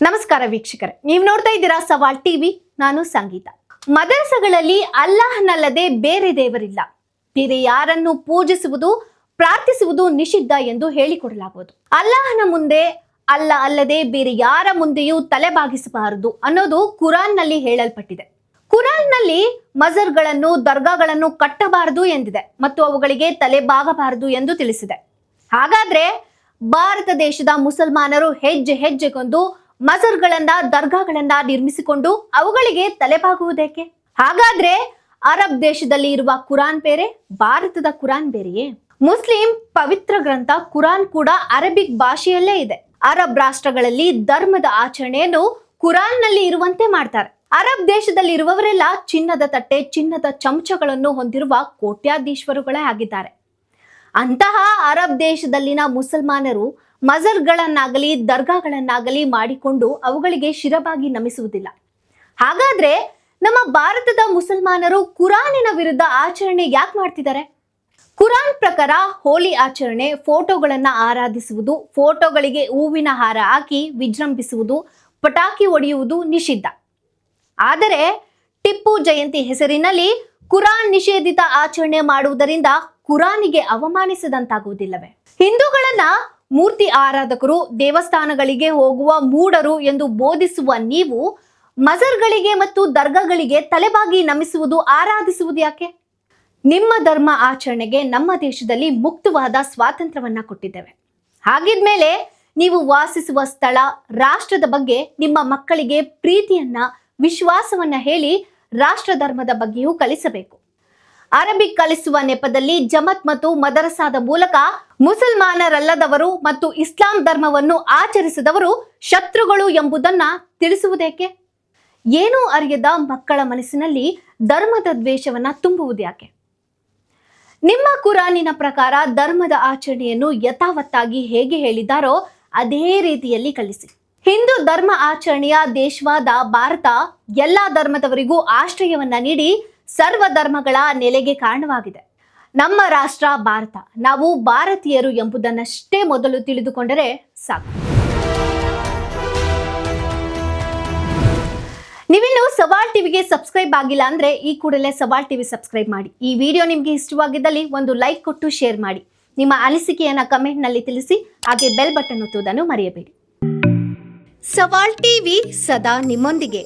ನಮಸ್ಕಾರ ವೀಕ್ಷಕರೇ. ನೀವು ನೋಡ್ತಾ ಇದ್ದೀರಾ ಸವಾಲ್ ಟಿವಿ, ನಾನು ಸಂಗೀತ. ಮದರಸಗಳಲ್ಲಿ ಅಲ್ಲಾಹ್ನಲ್ಲದೆ ಬೇರೆ ದೇವರಿಲ್ಲ. ಬೇರೆ ಯಾರನ್ನು ಪೂಜಿಸುವುದು, ಪ್ರಾರ್ಥಿಸುವುದು ನಿಷಿದ್ಧ ಎಂದು ಹೇಳಿಕೊಡಲಾಗುವುದು. ಅಲ್ಲಾಹನ ಮುಂದೆ ಅಲ್ಲ ಅಲ್ಲದೆ ಬೇರೆ ಯಾರ ಮುಂದೆಯೂ ತಲೆಬಾಗಿಸಬಾರದು ಅನ್ನೋದು ಕುರಾನ್ನಲ್ಲಿ ಹೇಳಲ್ಪಟ್ಟಿದೆ. ಕುರಾನ್ನಲ್ಲಿ ಮಜರ್ಗಳನ್ನು, ದರ್ಗಾಗಳನ್ನು ಕಟ್ಟಬಾರದು ಎಂದಿದೆ ಮತ್ತು ಅವುಗಳಿಗೆ ತಲೆಬಾಗಬಾರದು ಎಂದು ತಿಳಿಸಿದೆ. ಹಾಗಾದ್ರೆ ಭಾರತ ದೇಶದ ಮುಸಲ್ಮಾನರು ಹೆಜ್ಜೆ ಹೆಜ್ಜೆಗೊಂದು ಮಜರ್ಗಳನ್ನ, ದರ್ಗಾಗಳನ್ನ ನಿರ್ಮಿಸಿಕೊಂಡು ಅವುಗಳಿಗೆ ತಲೆಬಾಗುವುದೇಕೆ? ಹಾಗಾದ್ರೆ ಅರಬ್ ದೇಶದಲ್ಲಿ ಇರುವ ಕುರಾನ್ ಬೇರೆ, ಭಾರತದ ಕುರಾನ್ ಬೇರೆಯೇ? ಮುಸ್ಲಿಂ ಪವಿತ್ರ ಗ್ರಂಥ ಕುರಾನ್ ಕೂಡ ಅರಬಿಕ್ ಭಾಷೆಯಲ್ಲೇ ಇದೆ. ಅರಬ್ ರಾಷ್ಟ್ರಗಳಲ್ಲಿ ಧರ್ಮದ ಆಚರಣೆಯನ್ನು ಕುರಾನ್ನಲ್ಲಿ ಇರುವಂತೆ ಮಾಡ್ತಾರೆ. ಅರಬ್ ದೇಶದಲ್ಲಿ ಇರುವವರೆಲ್ಲ ಚಿನ್ನದ ತಟ್ಟೆ, ಚಿನ್ನದ ಚಮಚಗಳನ್ನು ಹೊಂದಿರುವ ಕೋಟ್ಯಾಧೀಶ್ವರುಗಳೇ ಆಗಿದ್ದಾರೆ. ಅಂತಹ ಅರಬ್ ದೇಶದಲ್ಲಿನ ಮುಸಲ್ಮಾನರು ಮಜರ್ಗಳನ್ನಾಗಲಿ, ದರ್ಗಾಗಳನ್ನಾಗಲಿ ಮಾಡಿಕೊಂಡು ಅವುಗಳಿಗೆ ಶಿರಬಾಗಿ ನಮಿಸುವುದಿಲ್ಲ. ಹಾಗಾದ್ರೆ ನಮ್ಮ ಭಾರತದ ಮುಸಲ್ಮಾನರು ಕುರಾನಿನ ವಿರುದ್ಧ ಆಚರಣೆ ಯಾಕೆ ಮಾಡ್ತಿದ್ದಾರೆ ಕುರಾನ್ ಪ್ರಕಾರ ಹೋಳಿ ಆಚರಣೆ ಫೋಟೋಗಳನ್ನು ಆರಾಧಿಸುವುದು, ಫೋಟೋಗಳಿಗೆ ಹೂವಿನ ಹಾರ ಹಾಕಿ ವಿಜೃಂಭಿಸುವುದು, ಪಟಾಕಿ ಒಡೆಯುವುದು ನಿಷಿದ್ಧ. ಆದರೆ ಟಿಪ್ಪು ಜಯಂತಿ ಹೆಸರಿನಲ್ಲಿ ಕುರಾನ್ ನಿಷೇಧಿತ ಆಚರಣೆ ಮಾಡುವುದರಿಂದ ಕುರಾನಿಗೆ ಅವಮಾನಿಸದಂತಾಗುವುದಿಲ್ಲವೇ? ಹಿಂದೂಗಳನ್ನ ಮೂರ್ತಿ ಆರಾಧಕರು ದೇವಸ್ಥಾನಗಳಿಗೆ ಹೋಗುವ ಮೂಡರು ಎಂದು ಬೋಧಿಸುವ ನೀವು ಮಜರ್ಗಳಿಗೆ ಮತ್ತು ದರ್ಗಾಗಳಿಗೆ ತಲೆಬಾಗಿ ನಮಿಸುವುದು ಆರಾಧಿಸುವುದು ಯಾಕೆ? ನಿಮ್ಮ ಧರ್ಮ ಆಚರಣೆಗೆ ನಮ್ಮ ದೇಶದಲ್ಲಿ ಮುಕ್ತವಾದ ಸ್ವಾತಂತ್ರ್ಯವನ್ನ ಕೊಟ್ಟಿದ್ದೇವೆ. ಹಾಗಿದ್ಮೇಲೆ ನೀವು ವಾಸಿಸುವ ಸ್ಥಳ, ರಾಷ್ಟ್ರದ ಬಗ್ಗೆ ನಿಮ್ಮ ಮಕ್ಕಳಿಗೆ ಪ್ರೀತಿಯನ್ನ, ವಿಶ್ವಾಸವನ್ನ ಹೇಳಿ ರಾಷ್ಟ್ರ ಧರ್ಮದ ಬಗ್ಗೆಯೂ ಕಲಿಸಬೇಕು. ಅರಬಿಕ್ ಕಲಿಸುವ ನೆಪದಲ್ಲಿ ಜಮತ್ ಮತ್ತು ಮದರಸಾದ ಮೂಲಕ ಮುಸಲ್ಮಾನರಲ್ಲದವರು ಮತ್ತು ಇಸ್ಲಾಂ ಧರ್ಮವನ್ನು ಆಚರಿಸಿದವರು ಶತ್ರುಗಳು ಎಂಬುದನ್ನ ತಿಳಿಸುವುದೇಕೆ? ಏನೂ ಅರಿಯದ ಮಕ್ಕಳ ಮನಸ್ಸಿನಲ್ಲಿ ಧರ್ಮದ ದ್ವೇಷವನ್ನ ತುಂಬುವುದು ಯಾಕೆ? ನಿಮ್ಮ ಕುರಾನಿನ ಪ್ರಕಾರ ಧರ್ಮದ ಆಚರಣೆಯನ್ನು ಯಥಾವತ್ತಾಗಿ ಹೇಗೆ ಹೇಳಿದ್ದಾರೋ ಅದೇ ರೀತಿಯಲ್ಲಿ ಕಲಿಸಿ. ಹಿಂದೂ ಧರ್ಮ ಆಚರಣೆಯ ದೇಶವಾದ ಭಾರತ ಎಲ್ಲಾ ಧರ್ಮದವರಿಗೂ ಆಶ್ರಯವನ್ನ ನೀಡಿ ಸರ್ವ ಧರ್ಮಗಳ ನೆಲೆಗೆ ಕಾರಣವಾಗಿದೆ. ನಮ್ಮ ರಾಷ್ಟ್ರ ಭಾರತ, ನಾವು ಭಾರತೀಯರು ಎಂಬುದನ್ನಷ್ಟೇ ಮೊದಲು ತಿಳಿದುಕೊಂಡರೆ ಸಾಕು. ನೀವಿನ್ನು ಸವಾಲ್ ಟಿವಿಗೆ ಸಬ್ಸ್ಕ್ರೈಬ್ ಆಗಿಲ್ಲ ಅಂದ್ರೆ ಈ ಕೂಡಲೇ ಸವಾಲ್ ಟಿವಿ ಸಬ್ಸ್ಕ್ರೈಬ್ ಮಾಡಿ. ಈ ವಿಡಿಯೋ ನಿಮಗೆ ಇಷ್ಟವಾಗಿದ್ದಲ್ಲಿ ಒಂದು ಲೈಕ್ ಕೊಟ್ಟು ಶೇರ್ ಮಾಡಿ. ನಿಮ್ಮ ಅನಿಸಿಕೆಯನ್ನ ಕಮೆಂಟ್ನಲ್ಲಿ ತಿಳಿಸಿ, ಹಾಗೆ ಬೆಲ್ ಬಟನ್ ಒತ್ತುವುದನ್ನು ಮರೆಯಬೇಡಿ. ಸವಾಲ್ ಟಿವಿ ಸದಾ ನಿಮ್ಮೊಂದಿಗೆ.